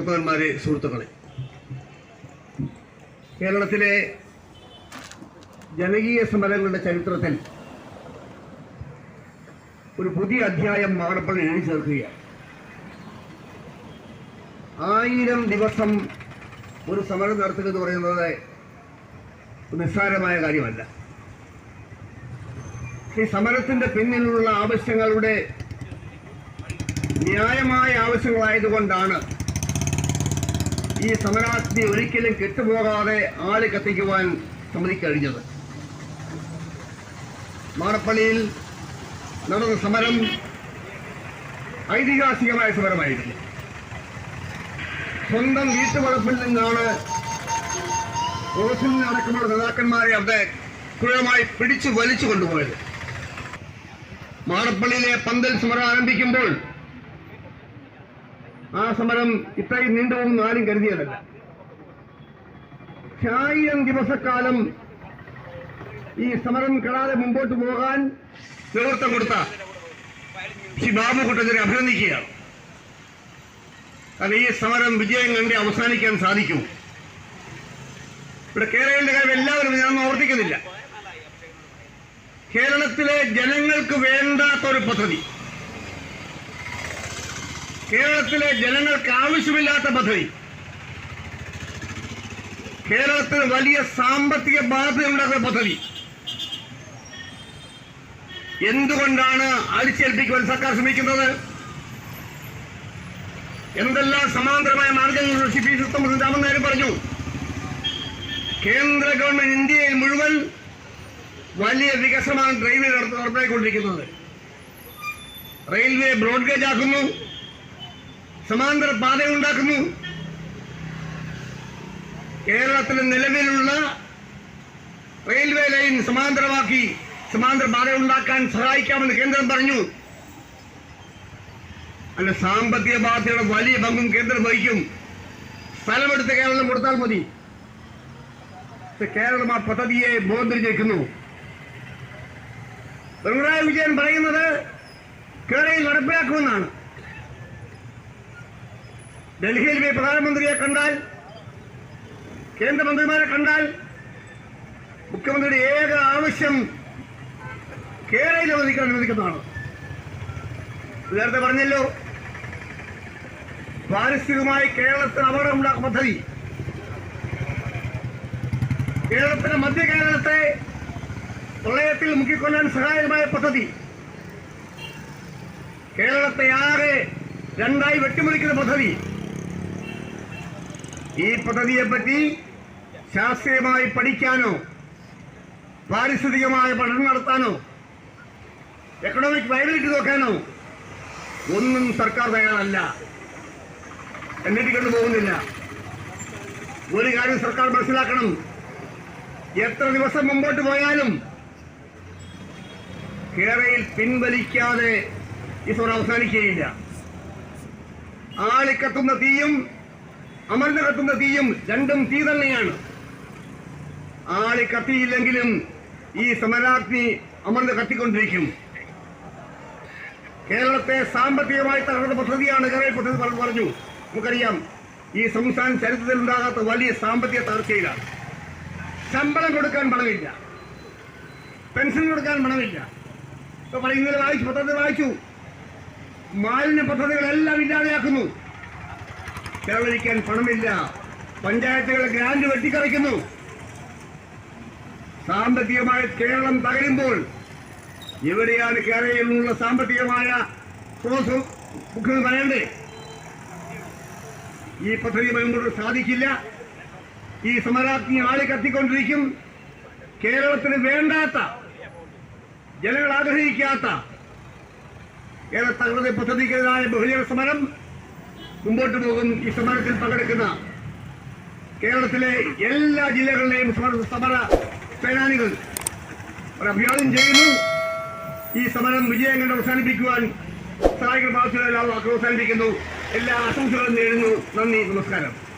പ്രവർത്തകന്മാരെ സുഹൃത്തുക്കളെ. കേരളത്തിലെ ജനകീയ സമരങ്ങളുടെ ചരിത്രത്തിൽ ഒരു പുതിയ അധ്യായം മാടപ്പള്ളി എഴുതി ചേർക്കുകയാണ്. ആയിരം ദിവസം ഒരു സമരം നടത്തുക എന്ന് പറയുന്നത് നിസ്സാരമായ കാര്യമല്ല. ഈ സമരത്തിന്റെ പിന്നിലുള്ള ആവശ്യങ്ങളുടെ ന്യായമായ ആവശ്യങ്ങളായതുകൊണ്ടാണ് ഈ സമരാഗ്നി ഒരിക്കലും കെട്ടുപോകാതെ ആൾ കത്തിക്കുവാൻ സമ്മതിക്കഴിഞ്ഞത്. മാടപ്പള്ളിയിൽ നടന്ന സമരം ഐതിഹാസികമായ സമരമായിരുന്നു. സ്വന്തം വീട്ടുവളപ്പിൽ നിന്നാണ് ഓസിൽ അടക്കമുള്ള നേതാക്കന്മാരെ അവിടെ ക്രൂരമായി പിടിച്ചു വലിച്ചു കൊണ്ടുപോയത്. മാടപ്പള്ളിയിലെ പന്തൽ സമരം ആരംഭിക്കുമ്പോൾ ആ സമരം ഇത്രയും നീണ്ടുപോകുന്ന ആരും കരുതിയതല്ല. ആയിരം ദിവസക്കാലം ഈ സമരം കെടാതെ മുമ്പോട്ട് പോകാൻ നേതൃത്വം കൊടുത്ത ശ്രീ ബാബു കുട്ടനെ അഭിനന്ദിക്കുകയാണ്. കാരണം ഈ സമരം വിജയം കണ്ട് അവസാനിക്കാൻ സാധിക്കും. ഇവിടെ കേരളത്തിന്റെ കാര്യം എല്ലാവരും ഞാനൊന്നും ആവർത്തിക്കുന്നില്ല കേരളത്തിലെ ജനങ്ങൾക്ക് വേണ്ടാത്ത ഒരു പദ്ധതി. കേരളത്തിലെ ജനങ്ങൾക്ക് ആവശ്യമില്ലാത്ത പദ്ധതി. കേരളത്തിൽ വലിയ സാമ്പത്തിക ബാധ്യത ഉണ്ടാക്കുന്ന പദ്ധതി. എന്തുകൊണ്ടാണ് അടിച്ചേൽപ്പിക്കുവാൻ സർക്കാർ ശ്രമിക്കുന്നത്? എന്തെല്ലാം സമാന്തരമായ മാർഗങ്ങൾ പി രാമനായർ പറഞ്ഞു. കേന്ദ്ര ഗവൺമെന്റ് ഇന്ത്യയിൽ മുഴുവൻ വലിയ വികസനമാണ് റെയിൽവേ നടത്തിക്കൊണ്ടിരിക്കുന്നത് റെയിൽവേ ബ്രോഡ്ഗേജ് ആക്കുന്നു. സമാന്തര പാത ഉണ്ടാക്കുന്നു കേരളത്തിൽ നിലവിലുള്ള റെയിൽവേ ലൈൻ സമാന്തരമാക്കി സമാന്തര പാത ഉണ്ടാക്കാൻ സഹായിക്കാമെന്ന് കേന്ദ്രം പറഞ്ഞു. അല്ല സാമ്പത്തിക ബാധ്യതയുടെ വലിയ പങ്കും കേന്ദ്രം വഹിക്കും. സ്ഥലമെടുത്ത് കേരളം കൊടുത്താൽ മതി. കേരളം ആ പദ്ധതിയെ ബോധരിച്ചേക്കുന്നു പിണറായി വിജയൻ പറയുന്നത് കേരളയിൽ നടപ്പിലാക്കുമെന്നാണ്. ഡൽഹിയിൽ പോയി പ്രധാനമന്ത്രിയെ കണ്ടാൽ കേന്ദ്രമന്ത്രിമാരെ കണ്ടാൽ മുഖ്യമന്ത്രിയുടെ ഏക ആവശ്യം കേരളയിൽ അനുവദിക്കാൻ അനുവദിക്കുന്നതാണ്. നേരത്തെ പറഞ്ഞല്ലോ പാരിസ്ഥിതികമായി കേരളത്തിന് അപകടമുണ്ടാക്കുന്ന പദ്ധതി. കേരളത്തിന് മധ്യ കേരളത്തെ പ്രളയത്തിൽ മുക്കിക്കൊല്ലാൻ സഹായകമായ പദ്ധതി. കേരളത്തെ ആകെ രണ്ടായി വെട്ടിമുറിക്കുന്ന പദ്ധതി. ഈ പദ്ധതിയെ പറ്റി ശാസ്ത്രീയമായി പഠിക്കാനോ പാരിസ്ഥിതികമായ പഠനം നടത്താനോ എക്കണോമിക് വയബിലിറ്റി നോക്കാനോ ഒന്നും സർക്കാർ തയ്യാറല്ല. എന്നിട്ട് കൊണ്ടുപോകുന്നില്ല ഒരു കാര്യം സർക്കാർ മനസ്സിലാക്കണം. എത്ര ദിവസം മുമ്പോട്ട് പോയാലും കേരളയിൽ പിൻവലിക്കാതെ ഈ സമരം അവസാനിക്കുകയില്ല. ആളിക്കത്തുന്ന തീയും അമർന്ന് കത്തുന്ന തീയും രണ്ടും തീ തന്നെയാണ്. ആളി കത്തിയില്ലെങ്കിലും ഈ സമരാഗ്നി അമർന്ന് കത്തിക്കൊണ്ടിരിക്കും. കേരളത്തെ സാമ്പത്തികമായി തകർന്ന പദ്ധതിയാണ് കേരള പദ്ധതി പറഞ്ഞു. നമുക്കറിയാം ഈ സംസ്ഥാന ചരിത്രത്തിൽ ഉണ്ടാകാത്ത വലിയ സാമ്പത്തിക തകർച്ചയിലാണ്. ശമ്പളം കൊടുക്കാൻ പണമില്ല. പെൻഷൻ കൊടുക്കാൻ പണമില്ല. ഇപ്പൊ പറയുന്നത് വായിച്ചു പദ്ധതി വായിച്ചു. മാലിന്യ പദ്ധതികളെല്ലാം ഇല്ലാതെയാക്കുന്നു. ചെലവഴിക്കാൻ പണമില്ല. പഞ്ചായത്തുകൾ ഗ്രാന്റ് വെട്ടിക്കറിക്കുന്നു സാമ്പത്തികമായി കേരളം തകരുമ്പോൾ എവിടെയാണ് കേരളയിലുള്ള സാമ്പത്തികമായ സ്രോസ് മുഖ്യമന്ത്രി പറയണ്ടേ ഈ പദ്ധതി മുമ്പോട്ട് സാധിക്കില്ല. ഈ സമരാഗ്നി ആളി കത്തിക്കൊണ്ടിരിക്കും. കേരളത്തിന് വേണ്ടാത്ത ജനങ്ങൾ ആഗ്രഹിക്കാത്ത കേരള തകൃതി പദ്ധതിക്കെതിരായ ബഹുജന സമരം മുമ്പോട്ട് പോകും ഈ സമരത്തിൽ പങ്കെടുക്കുന്ന കേരളത്തിലെ എല്ലാ ജില്ലകളിലെയും സമര സേനാനികൾ അഭിവാദ്യം ചെയ്യുന്നു. ഈ സമരം വിജയം കണ്ട് അവസാനിപ്പിക്കുവാൻ സഹായിക്കുന്ന ഭാഗത്തുള്ള അവസാനിപ്പിക്കുന്നു എല്ലാ ആശംസകളും നേരുന്നു. നന്ദി നമസ്കാരം.